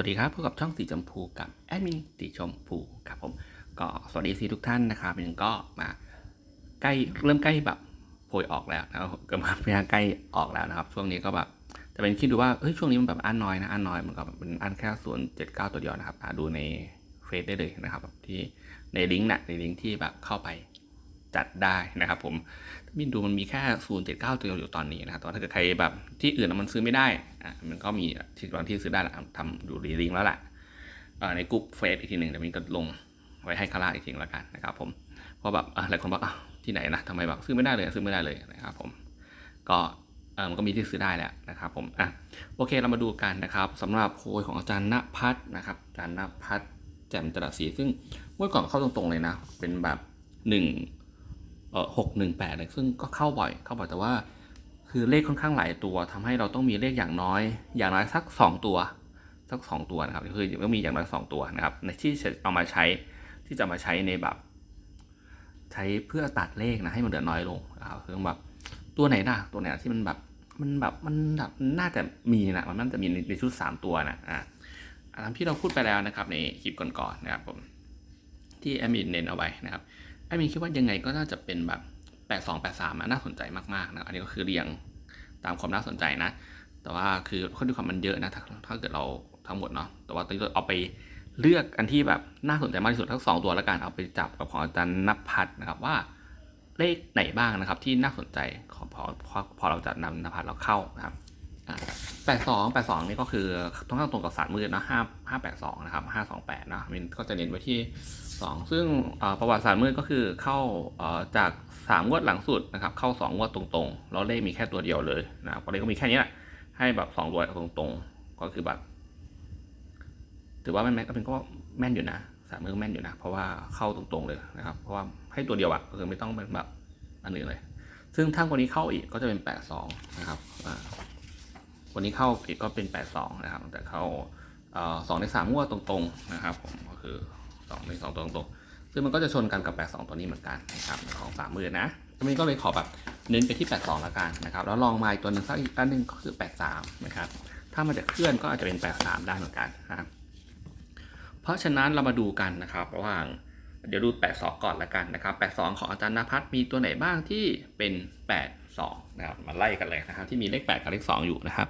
วัสดีครับพบกับช่องสีชมพูกับแอดมินสีชมพูครับผมก็สวัสดีสีทุกท่านนะครับยังก็มาใกล้เริ่มใกล้แบบโพยออกแล้วนะครับก็มาพยายามใกล้ออกแล้วนะครับ ช่วงนี้ก็แบบจะเป็นคิดดูว่าเฮ้ยช่วงนี้มันแบบอันน้อยนะอันน้อยมันก็แบบเป็นอันแค่ส่วนเจ็ดเก้าตัวเดียวนะครับดูในเฟซได้เลยนะครับแบบที่ในลิงก์นะในลิงก์ที่แบบเข้าไป จัดได้นะครับผมมินดูมันมีแค่ศูนย์เจ็ดเก้าตัวอยู่ตอนนี้นะครับแต่ว่าถ้าเกิดใครแบบที่อื่นมันซื้อไม่ได้อะมันก็มีที่บางที่ซื้อได้แหละทำอยู่ในลิงแล้วละเอ่อในกลุ่มเฟซอีกทีหนึ่งเดี๋ยวมินก็ลงไว้ให้ข้างล่าอีกทีแล้วกันนะครับผมเพราะแบบอะหลายคนบอกที่ไหนนะทำไมแบบซื้อไม่ได้เลยซื้อไม่ได้เลยนะครับผมก็เออมันก็มีที่ซื้อได้แหละนะครับผมอะโอเคเรามาดูกันนะครับสำหรับโพยของอาจารย์ณพัฒน์นะครับอาจารย์ณพัฒน์แจ่มจรัสศรีซึ่งเมื่อก่อนเข้าตรงๆเลยนะเป็นแบบหนึ่ง หกหนึ่งแปดเลยซึ่งก็เข้าบ่อยเข้าบ่อยแต่ว่า คือเลขค่อนข้างหลายตัวทำให้เราต้องมีเลขอย่างน้อย อย่างน้อยสักสองตัวสักสองตัวนะครับคือต้องมีอย่างน้อยสองตัวนะครับในที่จะเอามาใช้ที่จะมาใช้ในแบบ ใช้เพื่อตัดเลขนะให้มันเหลือน้อยลงนะครับคือแบบตัวไหนนะตัวไหนที่มันแบบมันแบบมันแบบน่าจะมีนะมันน่าจะมีในในชุดสามตัวนะอะอันนั้นที่เราพูดไปแล้วนะครับในคลิปก่อนๆนะครับผมที่แอมมินเน้นเอาไว้นะครับ ไอ้มินคิดว่ายังไงก็น่าจะเป็นแบบ 8 2 8 3น่าสนใจมากๆนะอันนี้ก็คือเรียงตามความน่าสนใจนะ แต่ว่าคือข้อที่ความมันเยอะนะถ้าถ้าเกิดเราทั้งหมดเนาะแต่ว่าตอนนี้เอาไปเลือกอันที่แบบน่าสนใจมากที่สุดทั้งสองตัวแล้วกันเอาไปจับกับของอาจารย์นภัทรนะครับว่าเลขไหนบ้างนะครับที่น่าสนใจขอพอพอพอเราจะนำนภัทรเราเข้านะครับแปดสองแปดสองนี่ก็คือต้องเข้าตรงกับศาสตร์มืดนะห้าห้าแปดสองนะครับห้าสองแปดนะมินก็จะเน้นไว้ที่ 2 ซึ่งประวัติศาสตร์มืดก็คือเข้าจาก 3 งวดหลังสุดนะครับ เข้า 2 งวดตรงๆ แล้วเลขมีแค่ตัวเดียวเลยนะครับก็เลขก็มีแค่นี้แหละให้แบบ2ตัวตรงๆ ก็คือแบบถือว่าแม่นก็เป็นก็แม่นอยู่นะสามมือแม่นอยู่นะ เพราะว่าเข้าตรงๆเลยนะครับ เพราะว่าให้ตัวเดียวอะก็คือไม่ต้องเป็นแบบอันอื่นเลย ซึ่งถ้าคนนี้เข้าอีกก็จะเป็น 82 นะครับคนนี้เข้าอีกก็เป็น 82 นะครับ แต่เข้าสองในสามงวดตรงๆนะครับผมก็คือ สองในสองตัวตรงๆซึ่งมันก็จะชนกันกับ82ตัวนี้เหมือนกันนะครับของสามมือนะทีนี้ก็เลยขอแบบเน้นไปที่82แล้วกันนะครับแล้วลองมาอีกตัวหนึ่งสักอีกอันหนึ่งก็คือ83นะครับถ้ามันจะเคลื่อนก็อาจจะเป็น83ได้เหมือนกันนะครับเพราะฉะนั้นเรามาดูกันนะครับระหว่างเดี๋ยวดู 82 ก่อนละกันนะครับ 82 ของอาจารย์นภัทรมีตัวไหนบ้างที่เป็น 82 นะครับ มาไล่กันเลยนะครับ ที่มีเลข 8 กับเลข 2 อยู่นะครับ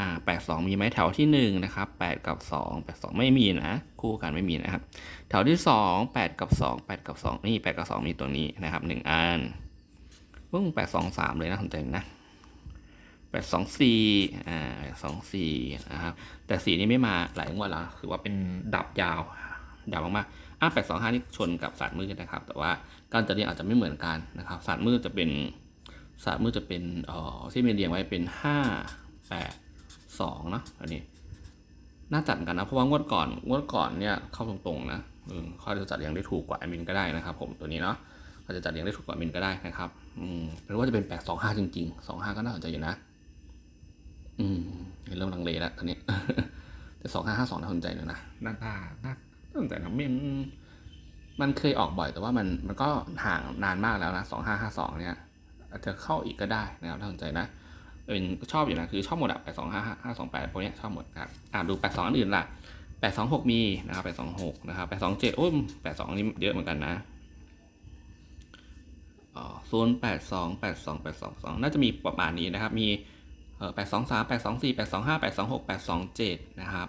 อ่าแปดสองมีไหมแถวที่หนึ่งนะครับแปดกับสองแปดสองไม่มีนะ คู่กันไม่มีนะครับ แถวที่สองแปดกับสองแปดกับสองนี่แปดกับสองมีตัวนี้นะครับหนึ่งอันพิ่งแปดสองสามเลยนะสนใจนะแปดสองสี่อ่าสองสี่นะครับ แต่สีนี้ไม่มาหลายงวดแล้วคือว่าเป็นดับยาวยาวมากๆอะแปดสองห้านี่ชนกับศาสตร์มืดนะครับ แต่ว่าการจัดเรียงอาจจะไม่เหมือนกันนะครับศาสตร์มืดจะเป็นศาสตร์มืดจะเป็นอ่อที่มีเรียงไว้เป็นห้าแปด สองเนาะอันนี้น่าจัดกันนะ เพราะว่างวดก่อนงวดก่อนเนี่ยเข้าตรงๆนะเออเขาจะจัดเรียงได้ถูกกว่าแอมินก็ได้นะครับ ผมตัวนี้เนาะเขาจะจัดเรียงได้ถูกกว่าแอมินก็ได้นะครับ อืมหรือว่าจะเป็นแปดสองห้าจริงๆสองห้าก็น่าสนใจอยู่นะ อืมเริ่มลังเลแล้วตอนนี้แต่สองห้าห้าสองน่าสนใจเลยนะน่าน่าน่าสนใจนะมันมันเคยออกบ่อยแต่ว่ามันมันก็ห่างนานมากแล้วนะสองห้าห้าสองเนี่ย อาจจะเข้าอีกก็ได้นะครับน่าสนใจนะ เป็นชอบอยู่นะคือชอบหมดอะแปดสองห้าห้าสองแปดพวกนี้ชอบหมดครับอ่าดูแปดสองอื่นล่ะแปดสองหกมีนะครับแปดสองหกนะครับแปดสองเจ็ดโอ้ยแปดสองนี่เยอะเหมือนกันนะอ๋อโซนแปดสองแปดสองแปดสองสองน่าจะมีประมาณนี้นะครับ มีเอ่อแปดสองสามแปดสองสี่แปดสองห้าแปดสองหกแปดสองเจ็ดนะครับ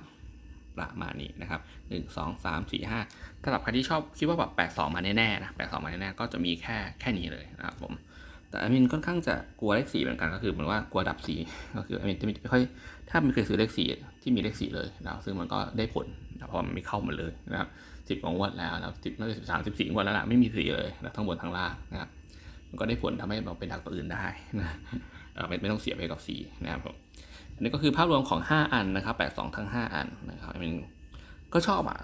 ประมาณนี้นะครับหนึ่งสองสามสี่ห้าสำหรับใครที่ชอบคิดว่าแบบแปดสองมาแน่ๆนะแปดสองมาแน่ๆก็จะมีแค่แค่นี้เลยนะครับผม แต่อามินค่อนข้างจะกลัวเลขสี่เหมือนกันก็คือเหมือนว่ากลัวดับสีก็คืออามินจะไม่ค่อยถ้ามันเคยซื้อเลขสี่ที่มีเลขสี่เลยนะซึ่งมันก็ได้ผลนะเพราะมันไม่เข้ามาเลยนะครับสิบกว่างวดแล้วนะสิบน่าจะสิบสามสิบสี่งวดแล้วล่ะไม่มีสีเลยนะทั้งบนทั้งล่างนะครับมันก็ได้ผลทำให้เราเป็นดักตัวอื่นได้นะไม่ไม่ต้องเสียไปกับสีนะครับผมอันนี้ก็คือภาพรวมของ 5 อันนะครับ82 ทั้ง 5 อันนะครับอามินก็ชอบอะ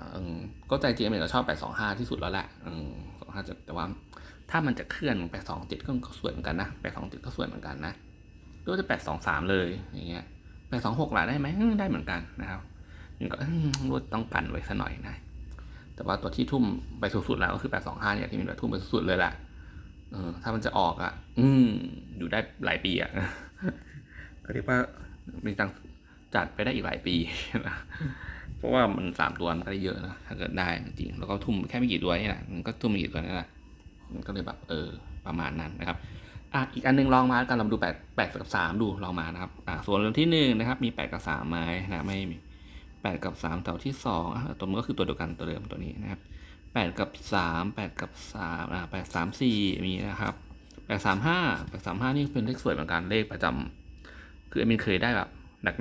ก็ใจจริงอามินก็ชอบ 825 ที่สุดแล้วแหละ257แต่ว่า ถ้ามันจะเคลื่อนแปดสองเจ็ดก็ส่วยเหมือนกันนะแปดสองเจ็ดก็ส่วยเหมือนกันนะหรือว่าจะแปดสองสามเลยอย่างเงี้ยแปดสองหกหล่ะได้ไหมได้เหมือนกันนะครับนี่ก็รถต้องปั่นไว้สัหน่อยนะ แต่ว่าตัวที่ทุ่มไปสุดๆแล้วก็คือแปดสองห้าเนี่ยที่มีแบบทุ่มไปสุดๆเลยแหละเออถ้ามันจะออกอะ อืมอยู่ได้หลายปีอะก็เรียกว่ามีตังจัดไปได้อีกหลายปีนะเพราะว่ามันสามตัวมันก็ได้เยอะนะถ้าเกิดได้จริงๆแล้วก็ทุ่มแค่ไม่กี่ตัวนี่แหละมันก็ทุ่มไม่กี่ตัวนี่แหละ ก็เลยแบบเออประมาณนั้นนะครับอะอีกอันหนึงลองมาแล้วกันเราดูแปดแปดกับสามดูลองมานะครับอะส่วนเรื่องที่หนึ่งนะครับ มีแปดกับสามไหมนะไม่มีแปดกับสามแถวที่สองอะตัวมันก็คือตัวเดียวกันตัวเดิมตัวนี้นะครับแปดกับสามแปดกับสามอะแปดสามสี่มีนะครับแปดสามห้าแปดสามห้านี่เป็นเลขสวยเหมือนกันเลขประจำคือเอมินเคยได้แบบ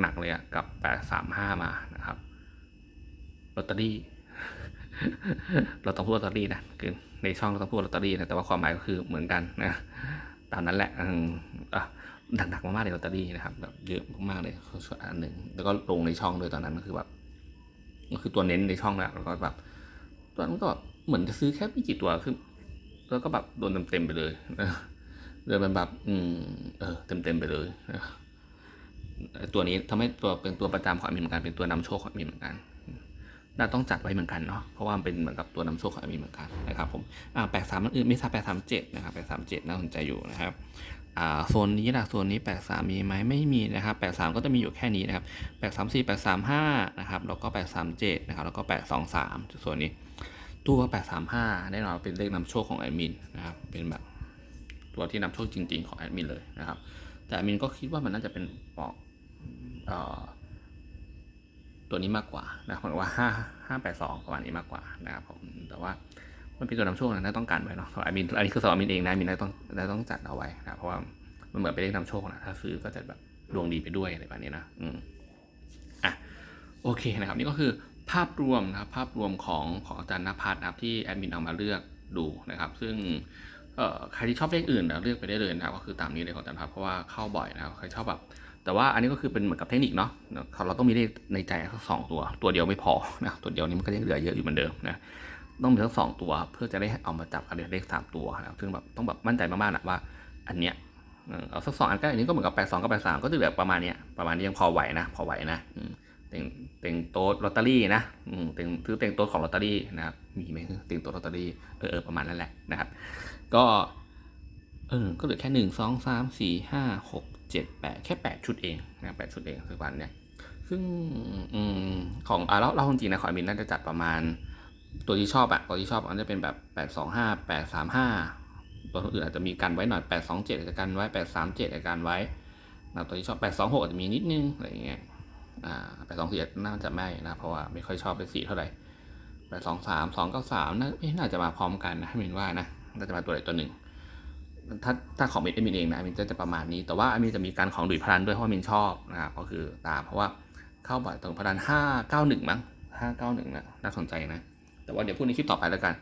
หนักๆเลยอะกับแปดสามห้ามานะครับลอตเตอรี่ เราต้องพูดลอตเตอรี่นะคือ ในช่องเราต้องพูดลอตเตอรี่นะแต่ว่าความหมายก็คือเหมือนกันนะตามนั้นแหละอะดักๆมากๆเลยลอตเตอรี่นะครับแบบเยอะมากๆเลยส่วนอันหนึ่งแล้วก็ลงในช่องโดยตอนนั้นก็คือแบบก็คือตัวเน้นในช่องแล้วแล้วก็แบบตอนนั้นก็แบบเหมือนจะซื้อแค่ไม่กี่ตัวคือแล้วก็แบบโดนเต็มๆไปเลยเดินมันแบบ อืม เออ เต็มๆไปเลยตัวนี้ทำให้ตัวเป็นตัวประจำของอามินเหมือนกันเป็นตัวนำโชคของอามินเหมือนกัน น่าต้องจัดไว้เหมือนกันเนาะเพราะว่ามันเป็นเหมือนกับตัวนำโชคของอามินเหมือนกันนะครับผมอ่าแปดสามมันอื่นไม่ทราบแปดสามเจ็ดนะครับแปดสามเจ็ดน่าสนใจอยู่นะครับอ่าโซนนี้นะโซนนี้แปดสามมีไหมไม่มีนะครับแปดสามก็จะมีอยู่แค่นี้นะครับแปดสามสี่แปดสามห้านะครับแล้วก็แปดสามเจ็ดนะครับแล้วก็แปดสองสามส่วนนี้ ตัวแปดสามห้าแน่นอนเป็นเลขนำโชคของแอดมินนะครับเป็นแบบตัวที่นำโชคจริง ๆ ของแอดมินเลยนะครับแต่แอดมินก็คิดว่ามันน่าจะเป็นปอกเอ่อ ตัวนี้มากกว่านะผมว่าห้าห้าแปดสองประมาณนี้มากกว่านะครับผมแต่ว่ามันเป็นตัวนำโชคนะน่าต้องการไว้เนาะไอมินอันนี้คือสำหรับมินเองนะมินน่าต้องน่าต้องจัดเอาไว้นะเพราะว่ามันเหมือนเป็นเลขนำโชคนะถ้าซื้อก็จะแบบดวงดีไปด้วยอะไรแบบนี้นะอืมอะโอเคนะครับนี่ก็คือภาพรวมนะครับภาพรวมของของอาจารย์นภัสนะครับที่แอดมินเอามาเลือกดูนะครับ ซึ่งเอ่อใครที่ชอบเลขอื่นนะเลือกไปได้เลยนะครับก็คือตามนี้เลยของอาจารย์พัดเพราะว่าเข้าบ่อยนะครับใครชอบแบบ แต่ว่าอันนี้ก็คือเป็นเหมือนกับเทคนิคเนาะเราต้องมีเลขในใจสักสองตัว ตัวเดียวไม่พอนะตัวเดียวนี้มันก็ยังเหลือเยอะอยู่เหมือนเดิมนะต้องมีทั้งสองตัวเพื่อจะได้เอามาจับกันเลขสามตัวนะครับซึ่งแบบต้องแบบมั่นใจมากๆนะว่า อันเนี้ยเอาสักสองอันก็อันนี้ก็เหมือนกับแปดสองกับแปดสามก็จะแบบประมาณเนี้ยประมาณนี้ยังพอไหวนะพอไหวนะเต็งเต็งโต๊ดลอตเตอรี่นะเต็งซื้อเต็งโต๊ดของลอตเตอรี่นะครับมีไหมเต็งโต๊ดลอตเตอรี่เออประมาณนั้นแหละนะครับ ก็เออก็เหลือแค่หนึ่งสองสามสี่ห้าหก เจ็ดแปดแค่แปดชุดเองนะแปดชุดเองสักวันเนี่ย ซึ่งอของอ่าเราเราจริงนะขอมินน่าจะจัดประมาณ ตัวที่ชอบอะตัวที่ชอบอันจะเป็นแบบแปดสองห้าแปดสามห้าตัวอื่นอาจจะมีกันไว้หน่อยแปดสองเจ็ดอาจจะกันไว้แปดสามเจ็ดอาจจะกันไว้นะตัวที่ชอบแปดสองหกอาจจะมีนิดนึงอะไรอย่างเงี้ยอ่าแปดสองสี่น่าจะไม่นะเพราะว่าไม่ค่อยชอบเลขสี่เท่าไหร่แปดสองสามสองเก้าสามน่าเอ๊ะน่าจะมาพร้อมกันนะให้มินว่านะน่าจะมาตัวใดตัวหนึ่ง ถ้าถ้าของมินเอมินเองนะมินจะประมาณนี้ แต่ว่ามินจะมีการของดุยพลันด้วยเพราะมินชอบนะครับก็คือตามเพราะว่าเข้าบ่อยตรงพลันห้าเก้าหนึ่งมั้งห้าเก้าหนึ่งนะน่าสนใจนะ แต่ว่าเดี๋ยวพูดในคลิปต่อไปแล้วกัน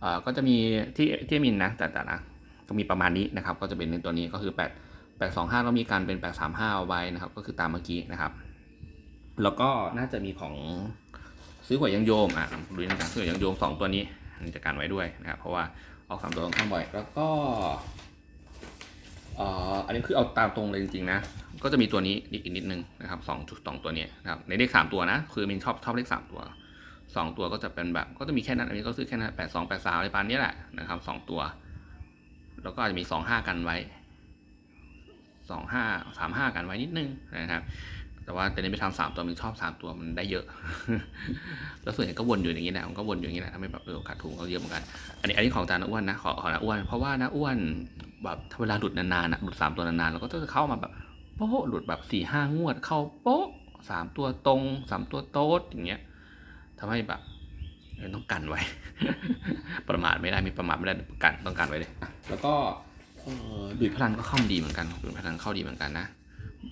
เอ่อก็จะมีที่ที่มินนะแต่แต่นะก็มีประมาณนี้นะครับ ก็จะเป็นในตัวนี้ก็คือแปดแปดสองห้าก็มีการเป็นแปดสามห้าเอาไว้นะครับ ก็คือตามเมื่อกี้นะครับ แล้วก็น่าจะมีของซื้อหวยยังโยมอะดูนะซื้อหวยยังโยมสองตัวนี้อันนี้จะการไว้ด้วยนะครับ เพราะว่าออกสามตัวค่อนข้างบ่อย แล้วก็ อ่ออันนี้คือเอาตามตรงเลยจริงๆนะ ก็จะมีตัวนี้อีกนิดนึงนะครับสองจุดสองตัวเนี้ยนะครับในเลขสามตัวนะ คือมินชอบชอบเลขสามตัวสองตัวก็จะเป็นแบบก็จะมีแค่นั้น อันนี้ก็ซื้อแค่นั้นแปดสองแปดสามอะไรประมาณนี้แหละนะครับสองตัว แล้วก็อาจจะมีสองห้ากันไว้สองห้าสามห้ากันไว้นิดนึงนะครับ แต่ว่าแต่นี้ไปทำสามตัวมินชอบสามตัวมันได้เยอะ แล้วส่วนใหญ่ก็วนอยู่อย่างนี้แหละมันก็วนอยู่อย่างนี้แหละทำให้แบบเออขาดทุนก็เยอะเหมือนกัน อันนี้อันนี้ของจานอ้วนนะ ขอขอนะอ้วน เพราะว่านะอ้วนแบบเวลาหลุดนานๆนะหลุดสามตัวนานๆแล้วก็จะเข้ามาแบบโป๊ะหลุดแบบสี่ห้างวด เข้าโป๊ะสามตัวตรงสามตัวโต๊ดอย่างเงี้ยทำให้แบบต้องกันไว้ ประมาทไม่ได้มีประมาทไม่ได้กันต้องกันไว้เลย แล้วก็ดุยพลันก็เข้าดีเหมือนกันดุยพลันเข้าดีเหมือนกันนะ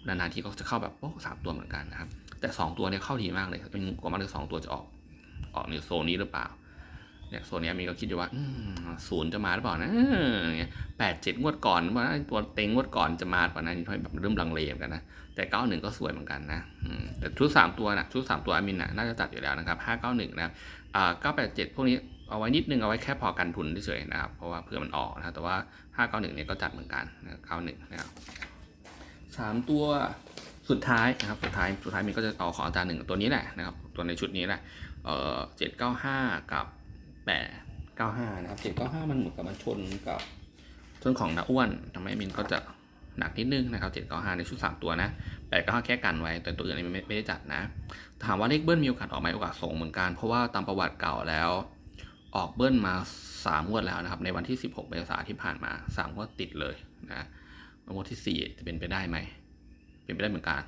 นานๆทีก็จะเข้าแบบโป๊ะสามตัวเหมือนกันนะครับ แต่สองตัวเนี่ยเข้าดีมากเลยเป็นกว่ามันเลยสองตัวจะออกออกในโซนนี้หรือเปล่าเนี่ยโซนนี้มีก็คิดอยู่ว่าศูนย์จะมาหรือเปล่านะแปดเจ็ดงวดก่อนว่าตัวเต็งงวดก่อนจะมาป่ะนะนี่แบบเริ่มลังเลเหมือนกันนะแต่เก้าหนึ่งก็สวยเหมือนกันนะแต่ชุดสามตัวนะชุดสามตัวอามินนะน่าจะจัดอยู่แล้วนะครับห้าเก้าหนึ่งนะครับอ่าเก้าแปดเจ็ดพวกนี้เอาไว้นิดนึงเอาไว้แค่พอกันทุนเฉยๆนะครับเพราะว่าเผื่อมันออกนะแต่ว่าห้าเก้าหนึ่งเนี่ยก็จัดเหมือนกันเก้าหนึ่งนะครับ สามตัวสุดท้ายนะครับสุดท้ายสุดท้ายมินก็จะเอาของอาจารย์หนึ่งตัวนี้แหละนะครับตัวในชุดนี้แหละเอ่อเจ็ดเก้าห้ากับแปดเก้าห้านะครับเจ็ดเก้าห้ามันเหมือนกับมันชนกับชนของนาอ้วนทำให้มินก็จะหนักนิดนึงนะครับเจ็ดเก้าห้าในชุดสามตัวนะแปดเก้าห้าแค่กันไว้ แต่ตัวอื่นไม่ไม่ได้จัดนะ ถามว่าเลขเบิ้ลมีโอกาสออกไหมโอกาสส่งเหมือนกัน เพราะว่าตามประวัติเก่าแล้ว ออกเบิ้ลมาสามงวดแล้วนะครับในวันที่16เมษายนที่ผ่านมาสามงวดติดเลยนะ งวดที่สี่จะเป็นไปได้ไหม เป็นไปได้เหมือนกัน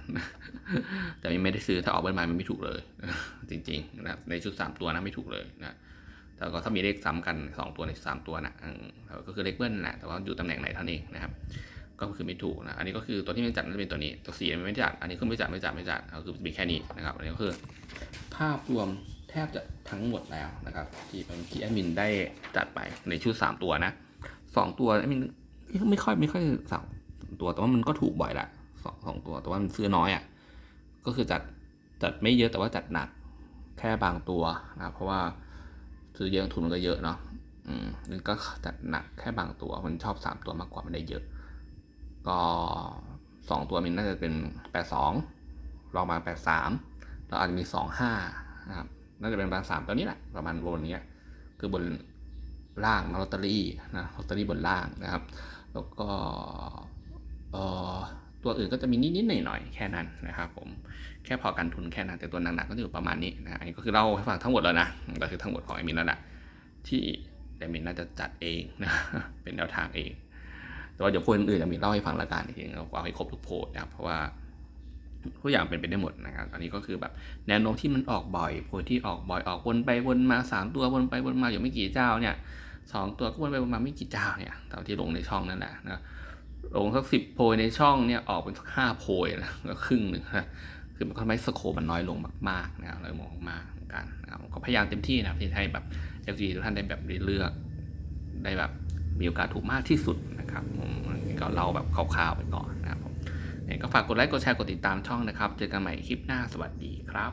แต่ไม่ได้ซื้อถ้าออกเบิ้ลมามันไม่ถูกเลย จริงๆนะในชุดสามตัวนะไม่ถูกเลยนะแต่ก็ถ้ามีเลขซ้ำกันสองตัวในสามตัวนะก็คือเลขเบิ้ลแหละแต่ว่าอยู่ตำแหน่งไหนเท่านั้นเองนะครับ ก็คือไม่ถูกนะอันนี้ก็คือตัวที่ไม่จัดน่าจะเป็นตัวนี้ ตัวสี่ไม่จัดอันนี้คือไม่จัดไม่จัดไม่จัดก็คือมีแค่นี้นะครับอันนี้ก็คือภาพรวมแทบจะทั้งหมดแล้วนะครับ ที่เป็นที่แอดมินได้จัดไปในชุดสามตัวนะสองตัวแอดมินไม่ค่อยไม่ค่อยสั่ง ตัวแต่ว่ามันก็ถูกบ่อยละสองสองตัวแต่ว่ามันซื้อน้อยอะก็คือจัดจัดไม่เยอะแต่ว่าจัดหนักแค่บางตัวนะเพราะว่าซื้อเยอะทุนมันก็เยอะเนาะอืมนั่นก็จัดหนักแค่บางตัวมันชอบสามตัวมากกว่ามันได้เยอะ ก็สองตัวมินน่าจะเป็นแปดสองลองมาแปดสามแล้วอาจจะมีสองห้านะครับน่าจะเป็นแปดสามตัวนี้แหละประมาณบนนี้คือบนล่างลอตเตอรี่นะลอตเตอรี่บนล่างนะครับ แล้วก็ ตัวอื่นก็จะมีนิดๆหน่อยๆแค่นั้นนะครับผมแค่พอกันทุนแค่นั้นแต่ตัวหนักๆก็อยู่ประมาณนี้นะอันนี้ก็คือเล่าให้ฟังทั้งหมดแล้วนะก็คือทั้งหมดของไอมินแล้วแหละที่ไอมินน่าจะจัดเองนะเป็นแนวทางเอง แต่ว่าเดี๋ยวโพลอื่นจะมีเล่าให้ฟังละกันจริงๆเอาให้ครบทุกโพลนะครับเพราะว่าทุกอย่างเป็นไปได้หมดนะครับ อันนี้ก็คือแบบแนวโน้มที่มันออกบ่อยโพลที่ออกบ่อยออกวนไปวนมาสามตัววนไปวนมาอยู่ไม่กี่เจ้าเนี่ยสองตัวก็วนไปวนมาไม่กี่เจ้าเนี่ยตามที่ลงในช่องนั่นแหละนะ ลงสักสิบโพลในช่องเนี่ยออกเป็นสักห้าโพลนะก็ครึ่งหนึ่งนะคือมันก็ทำให้สโคมันน้อยลงมากๆนะครับเลยมองมากเหมือนกันนะครับก็พยายามเต็มที่นะครับที่ให้แบบ FG ทุกท่านได้แบบเลือกได้แบบมีโอกาสถูกมากที่สุดนะครับก็เล่าแบบคร่าวๆไปก่อนนะครับเนี่ยก็ฝากกดไลค์กดแชร์กดติดตามช่องนะครับ เจอกันใหม่คลิปหน้าสวัสดีครับ